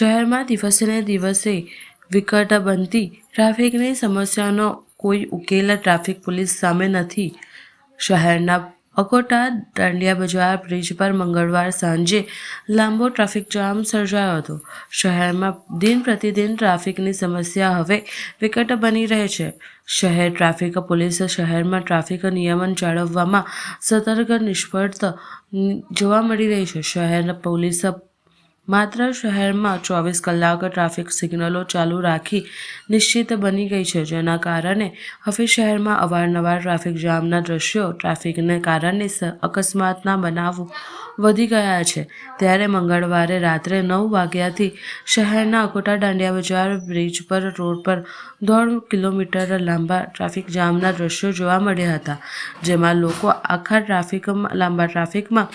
શહેરમાં દિવસે ને દિવસે વિકટ બનતી ટ્રાફિકની સમસ્યાનો કોઈ ઉકેલ ટ્રાફિક પોલીસ સામે નથી. શહેરના અકોટા, દાંડિયા બજાર, બ્રિજ પર મંગળવાર સાંજે લાંબો ટ્રાફિક જામ સર્જાયો હતો. શહેરમાં દિન પ્રતિદિન ટ્રાફિકની સમસ્યા હવે વિકટ બની રહે છે. શહેર ટ્રાફિક પોલીસ શહેરમાં ટ્રાફિક નિયમન જાળવવામાં સતર્ક નિષ્ફળતા જોવા મળી રહી છે. શહેર પોલીસ માત્ર શહેરમાં ચોવીસ કલાક ટ્રાફિક સિગ્નલો ચાલુ રાખી નિશ્ચિત બની ગઈ છે, જેના કારણે હવે શહેરમાં અવારનવાર ટ્રાફિક જામના દ્રશ્યો, ટ્રાફિકને કારણે અકસ્માતના બનાવો વધી ગયા છે. ત્યારે મંગળવારે રાત્રે નવ વાગ્યાથી શહેરના અકોટા દાંડિયા બજાર બ્રિજ પર, રોડ પર દોઢ કિલોમીટર લાંબા ટ્રાફિક જામના દ્રશ્યો જોવા મળ્યા હતા, જેમાં લોકો આખા ટ્રાફિક લાંબા ટ્રાફિકમાં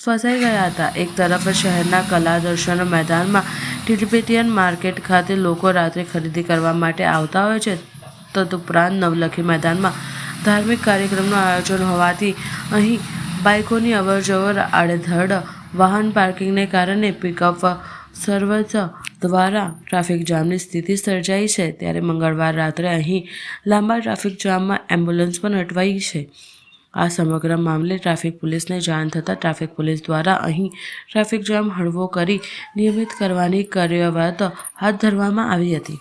ફસાઈ ગયા હતા. એક તરફ શહેરના કલા દર્શન મેદાનમાં ટિલિપેટિયન માર્કેટ ખાતે લોકો રાત્રે ખરીદી કરવા માટે આવતા હોય છે. તદુપરાંત નવલખી મેદાનમાં ધાર્મિક કાર્યક્રમનું આયોજન હોવાથી અહીં બાઇકોની અવરજવર, આડેધડ, વાહન પાર્કિંગને કારણે પિકઅપ સર્વચ દ્વારા ટ્રાફિક જામની સ્થિતિ સર્જાઈ છે. ત્યારે મંગળવાર રાત્રે અહીં લાંબા ટ્રાફિક જામમાં એમ્બ્યુલન્સ પણ અટવાઈ છે. આ સમગ્ર મામલે ટ્રાફિક પોલીસને જાણ થતાં ટ્રાફિક પોલીસ દ્વારા અહીં ટ્રાફિક જામ હળવો કરી નિયમિત કરવાની કાર્યવાહી હાથ ધરવામાં આવી હતી.